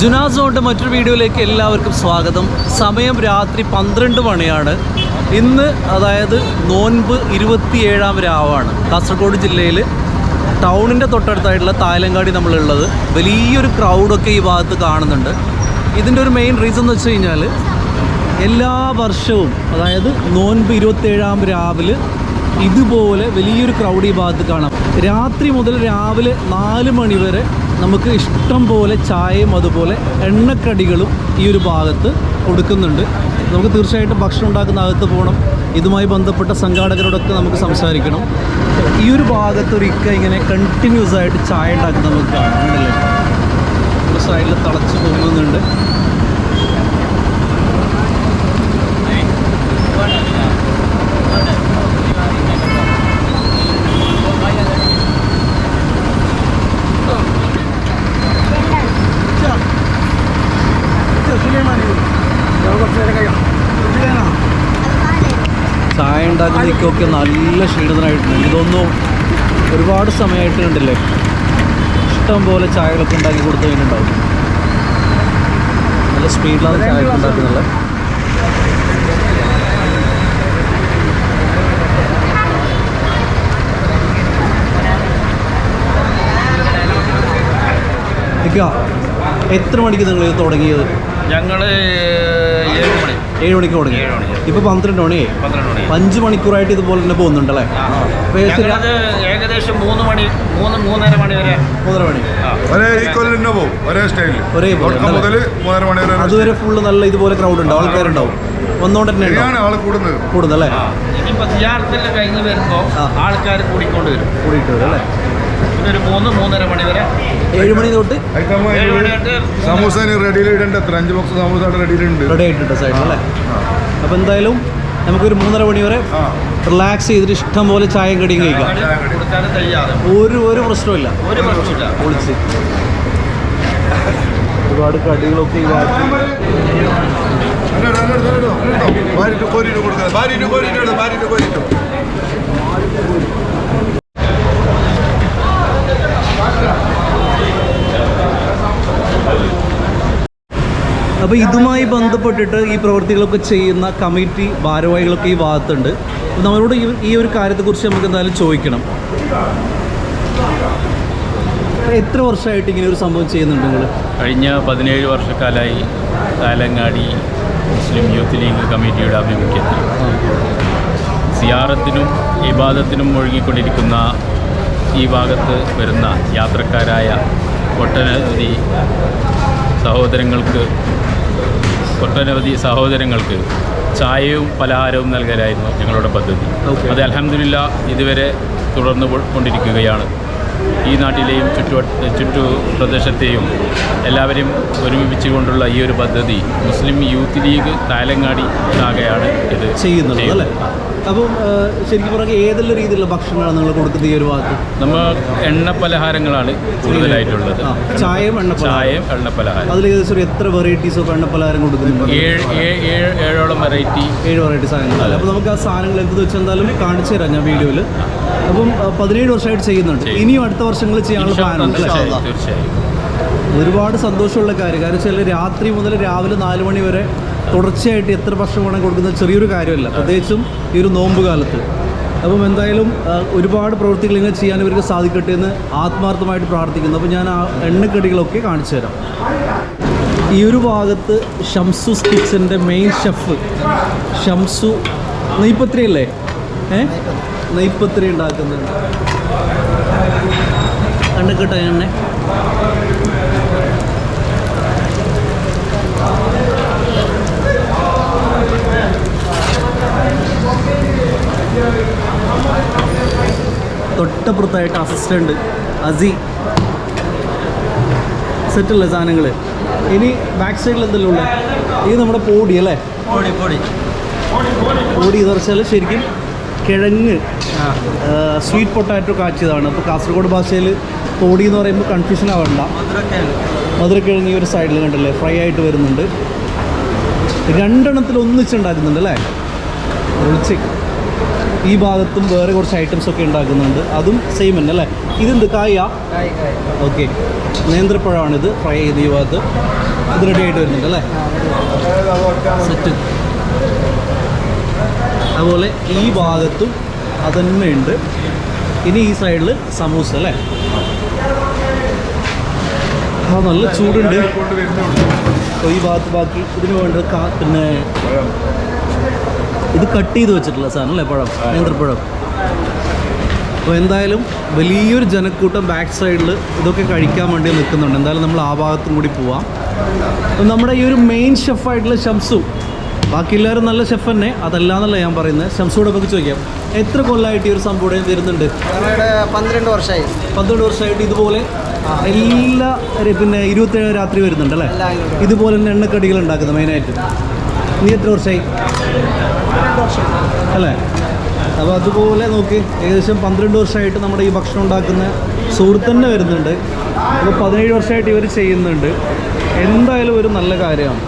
ജുനാസോണ്ട് മറ്റൊരു വീഡിയോയിലേക്ക് എല്ലാവർക്കും സ്വാഗതം. സമയം രാത്രി പന്ത്രണ്ട് മണിയാണ്. ഇന്ന് അതായത് നോൻപ് ഇരുപത്തിയേഴാം രാവാണ്. കാസർഗോഡ് ജില്ലയിൽ ടൗണിന്റെ തൊട്ടടുത്തായിട്ടുള്ള തായലങ്കാടി നമ്മളുള്ളത്. വലിയൊരു ക്രൗഡൊക്കെ ഈ ഭാഗത്ത് കാണുന്നുണ്ട്. ഇതിന്റെ ഒരു മെയിൻ റീസൺ എന്ന് വെച്ച് കഴിഞ്ഞാൽ എല്ലാ വർഷവും അതായത് നോൻപ് ഇരുപത്തേഴാം രാവിലെ ഇതുപോലെ വലിയൊരു ക്രൗഡ് ഈ ഭാഗത്ത് കാണാം. രാത്രി മുതൽ രാവിലെ നാല് മണി വരെ നമുക്ക് ഇഷ്ടം പോലെ ചായയും അതുപോലെ എണ്ണക്കടികളും ഈ ഒരു ഭാഗത്ത് കൊടുക്കുന്നുണ്ട് നമുക്ക് തീർച്ചയായിട്ടും ഭക്ഷണം ഉണ്ടാക്കുന്ന അകത്ത് പോകണം. ഇതുമായി ബന്ധപ്പെട്ട സംഘാടകരോടൊക്കെ നമുക്ക് സംസാരിക്കണം. ഈ ഒരു ഭാഗത്ത് ഒരു ഇക്ക ഇങ്ങനെ കണ്ടിന്യൂസ് ആയിട്ട് ചായ ഉണ്ടാക്കുന്ന നമുക്ക് കാണുന്നില്ലേ നമ്മുടെ സൈഡിൽ തിളച്ച് പോകുന്നുണ്ട് ചായ ഉണ്ടാക്കുന്നതൊക്കെ നല്ല ക്ഷീണിതനായിട്ടുണ്ട്. ഇതൊന്നും ഒരുപാട് സമയമായിട്ട് കണ്ടില്ലേ? ഇഷ്ടം പോലെ ചായകളൊക്കെ ഉണ്ടാക്കി കൊടുത്തു കഴിഞ്ഞിട്ടുണ്ടാവും. നല്ല സ്പീഡിലാണ് ചായ ഉണ്ടാക്കുന്നുള്ളത് എത്ര മണിക്ക് നിങ്ങൾ ഇത് തുടങ്ങിയത്? ഞങ്ങൾ ഏഴ് മണിക്ക് തുടങ്ങി. ഇപ്പൊ പന്ത്രണ്ട് മണി. അഞ്ച് മണിക്കൂറായിട്ട് ഇതുപോലെ തന്നെ പോകുന്നുണ്ടല്ലേ ഏകദേശം മൂന്ന് മണി മൂന്ന് മൂന്നര മണി വരെ. മൂന്നര മണി. ആ. ഒരേ ഈക്വൽ തന്നെ പോകും. ഒരേ സ്റ്റൈലിൽ ഒരേപോലെ മുതൽ അല്ലേ? മൂന്നര മണി വരെ ഒരേ അതുവരെ ഫുള്ള് നല്ല ഇതുപോലെ ക്രൗഡ് ഉണ്ടാവും ആൾക്കാരുണ്ടാവും. വന്നോണ്ട് തന്നെ കൂടുന്നത്. കൂടുതലല്ലേ. ഇനിയിപ്പോ കഴിഞ്ഞ് വരുമ്പോൾ ആൾക്കാർ കൂടിക്കൊണ്ട് വരും. കൂടിയിട്ട് വരും അല്ലേ? പിന്നെ ഒരു മൂന്ന് മൂന്നര മണി വരെ. ഏഴ് മണി തൊട്ട് ഏഴ് മണി തൊട്ട് സമൂസ റെഡിയിൽ എത്ര അഞ്ച് ബോക്സ് സമൂസ റെഡിയിലുണ്ട് റെഡി ആയിട്ടുണ്ട് സൈഡിൽ അല്ലേ? അപ്പോൾ എന്തായാലും നമുക്കൊരു മൂന്നര മണി വരെ റിലാക്സ് ചെയ്തിട്ട് ഇഷ്ടം പോലെ ചായയും കടിയും കഴിക്കാം. ഒരു ഒരു പ്രശ്നമില്ല ഒരു പ്രശ്നമില്ല പൊളിച്ച് ഒരുപാട് കടികളൊക്കെ ഭാര്യ കോരിട്ട് കൊടുക്കുന്നത് ഭാര്യ കോരിട്ട് ഭാര്യട്ട് കോരിട്ടു. അപ്പോൾ ഇതുമായി ബന്ധപ്പെട്ടിട്ട് ഈ പ്രവൃത്തികളൊക്കെ ചെയ്യുന്ന കമ്മിറ്റി ഭാരവാഹികളൊക്കെ ഈ ഭാഗത്തുണ്ട്. നമ്മളോട് ഈ- ഒരു കാര്യത്തെക്കുറിച്ച് നമുക്ക് എന്തായാലും ചോദിക്കണം. എത്ര വർഷമായിട്ട് ഇങ്ങനെ ഒരു സംഭവം ചെയ്യുന്നുണ്ട് നിങ്ങൾ കഴിഞ്ഞ പതിനേഴ് വർഷക്കാലായി താലങ്ങാടി മുസ്ലിം യൂത്ത് ലീഗ് കമ്മിറ്റിയുടെ ആഭിമുഖ്യത്തിൽ. സിയാറത്തിനും ഇബാദത്തിനും ഒഴുകിക്കൊണ്ടിരിക്കുന്ന ഈ ഭാഗത്ത് വരുന്ന യാത്രക്കാരായ ഒട്ടനവധി സഹോദരങ്ങൾക്ക് ഒട്ടനവധി സഹോദരങ്ങൾക്ക് ചായയും പലഹാരവും നൽകലായിരുന്നു ഞങ്ങളുടെ പദ്ധതി. അത് അലഹമില്ല ഇതുവരെ തുടർന്നു കൊണ്ടിരിക്കുകയാണ് ഈ നാട്ടിലെയും ചുറ്റു ചുറ്റു പ്രദേശത്തെയും എല്ലാവരെയും ഒരുമിപ്പിച്ചുകൊണ്ടുള്ള ഈ ഒരു പദ്ധതി മുസ്ലിം യൂത്ത് ലീഗ് താലങ്ങാടി ആകെയാണ് ഇത് ചെയ്യുന്നത് അല്ലേ? അപ്പം ശരിക്കും പറഞ്ഞാൽ ഏതെല്ലാം രീതിയിലുള്ള ഭക്ഷണമാണ് നിങ്ങൾ കൊടുക്കുന്നത് ഈ ഒരു ഭാഗത്ത്? നമ്മൾ എണ്ണ പലഹാരങ്ങളാണ് കൂടുതലായിട്ടുള്ളത്. ചായയും എണ്ണപ്പലഹാരം ചായയും എണ്ണ പലഹാരം. അതിൽ ഏകദേശം എത്ര വെറൈറ്റീസ് ഓഫ് എണ്ണപ്പലഹാരം കൊടുക്കുന്നുണ്ട് ഏഴ് ഏഴ് ഏഴ് ഏഴോളം വെറൈറ്റി ഏഴ് വെറൈറ്റി സാധനങ്ങൾ. അപ്പോൾ നമുക്ക് ആ സാധനങ്ങൾ എന്ത് വെച്ചാലും കാണിച്ചു തരാം ഞാൻ വീഡിയോയിൽ. അപ്പം പതിനേഴ് വർഷമായിട്ട് ചെയ്യുന്നുണ്ട്. ചെയ്യും. ഇനിയും അടുത്ത വർഷങ്ങൾ ചെയ്യാനുള്ള പ്ലാനുണ്ട് തീർച്ചയായും. ഒരുപാട് സന്തോഷമുള്ള കാര്യം. കാരണം വെച്ചാൽ രാത്രി മുതൽ രാവിലെ നാല് മണി വരെ തുടർച്ചയായിട്ട് എത്ര ഭക്ഷണം വേണമെങ്കിൽ കൊടുക്കുന്നത് ചെറിയൊരു കാര്യമല്ല. പ്രത്യേകിച്ചും ഈ ഒരു നോമ്പ് കാലത്ത്. അപ്പം എന്തായാലും ഒരുപാട് പ്രവൃത്തികൾ ഇങ്ങനെ ചെയ്യാൻ ഇവർക്ക് സാധിക്കട്ടെ എന്ന് ആത്മാർത്ഥമായിട്ട് പ്രാർത്ഥിക്കുന്നു. അപ്പോൾ ഞാൻ ആ എണ്ണക്കടികളൊക്കെ കാണിച്ചു തരാം. ഈ ഒരു ഭാഗത്ത് ഷംസു കിച്ചന്റെ മെയിൻ ഷെഫ് ഷംസു നെയ്പത്രി അല്ലേ ഏ? നെയ്പത്രി ഉണ്ടാക്കുന്നുണ്ട്. എണ്ണക്കെട്ട എന്നെ? തൊട്ടപ്പുറത്തായിട്ട് അസിസ്റ്റന്റ് അസി. സെറ്റല്ലേ സാധനങ്ങൾ ഇനി ബാക്ക് സൈഡിൽ എന്തെല്ലാം ഉള്ളത് ഇത് നമ്മുടെ പോടി അല്ലേ? പൊടി പൊടി. പോടി എന്ന് വെച്ചാൽ ശരിക്കും കിഴങ്ങ് സ്വീറ്റ് പൊട്ടാറ്റോ കാച്ചിയതാണ്. അപ്പോൾ കാസർഗോഡ് ഭാഷയിൽ പോടി എന്ന് പറയുമ്പോൾ കൺഫ്യൂഷൻ ആവണ്ട മധുരക്കിഴങ്ങ് ഈ ഒരു സൈഡിൽ കണ്ടല്ലേ? ഫ്രൈ ആയിട്ട് വരുന്നുണ്ട്. രണ്ടെണ്ണത്തിൽ ഒന്നിച്ചുണ്ടാക്കുന്നുണ്ട് അല്ലേ? ഒളിച്ച്. ഈ ഭാഗത്തും വേറെ കുറച്ച് ഐറ്റംസ് ഒക്കെ ഉണ്ടാക്കുന്നുണ്ട്. അതും സെയിം തന്നെ അല്ലേ? ഇതെന്ത്? കായ? ഓക്കെ നേന്ത്രപ്പഴമാണിത്. ഫ്രൈ ചെയ്ത് ഈ ഭാഗത്ത്. ഇത് റെഡി ആയിട്ട് വരുന്നുണ്ട് അല്ലേ? സെറ്റ് അതുപോലെ ഈ ഭാഗത്തും അതന്നെ ഉണ്ട്. ഇനി ഈ സൈഡിൽ സമൂസ അല്ലേ? ആ നല്ല ചൂടുണ്ട്. അപ്പോൾ ഈ ഭാഗത്ത് ബാക്കി ഇതിന് വേണ്ടത് കാ പിന്നെ ഇത് കട്ട് ചെയ്ത് വെച്ചിട്ടുള്ള സാധനം അല്ലേ പഴം? നേന്ത്രപ്പഴം. അപ്പോൾ എന്തായാലും വലിയൊരു ജനക്കൂട്ടം ബാക്ക് സൈഡിൽ ഇതൊക്കെ കഴിക്കാൻ വേണ്ടി നിൽക്കുന്നുണ്ട്. എന്തായാലും നമ്മൾ ആ ഭാഗത്തും കൂടി പോവാം. അപ്പം നമ്മുടെ ഈ ഒരു മെയിൻ ഷെഫായിട്ടുള്ള ഷംസു ബാക്കി എല്ലാവരും നല്ല ഷെഫ് തന്നെ. അതല്ല എന്നല്ല ഞാൻ പറയുന്നത്. ഷംസൂടെ നമുക്ക് ചോദിക്കാം. എത്ര കൊല്ലമായിട്ട് ഈ ഒരു സംഭവം ഇവിടെ വരുന്നുണ്ട്? ഞങ്ങളുടെ പന്ത്രണ്ട് വർഷമായി. പന്ത്രണ്ട് വർഷമായിട്ട് ഇതുപോലെ എല്ലാ പിന്നെ ഇരുപത്തേഴ് രാത്രി വരുന്നുണ്ട് അല്ലേ ഇതുപോലെ തന്നെ എണ്ണക്കടികൾ ഉണ്ടാക്കുന്നത് മെയിനായിട്ട് നീ എത്ര വർഷമായി അല്ലേ? അപ്പോൾ അതുപോലെ നോക്കി ഏകദേശം പന്ത്രണ്ട് വർഷമായിട്ട് നമ്മുടെ ഈ ഭക്ഷണം ഉണ്ടാക്കുന്ന സുഹൃത്ത് തന്നെ വരുന്നുണ്ട്. അപ്പോൾ പതിനേഴ് വർഷമായിട്ട് ഇവർ ചെയ്യുന്നുണ്ട്. എന്തായാലും ഒരു നല്ല കാര്യമാണ്.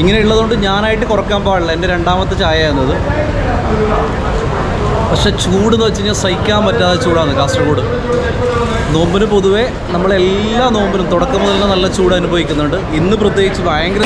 ഇങ്ങനെ ഉള്ളതുകൊണ്ട് ഞാനായിട്ട് കുറയ്ക്കാൻ പാടില്ല. എന്റെ രണ്ടാമത്തെ ചായ എന്നത്. പക്ഷെ ചൂട് എന്ന് വെച്ച് കഴിഞ്ഞാൽ സഹിക്കാൻ പറ്റാതെ ചൂടാണ് കാസർഗോഡ്. നോമ്പിന് പൊതുവേ നമ്മളെല്ലാ നോമ്പിനും തുടക്കം മുതൽ നല്ല ചൂട് അനുഭവിക്കുന്നുണ്ട്. ഇന്ന് പ്രത്യേകിച്ച് ഭയങ്കര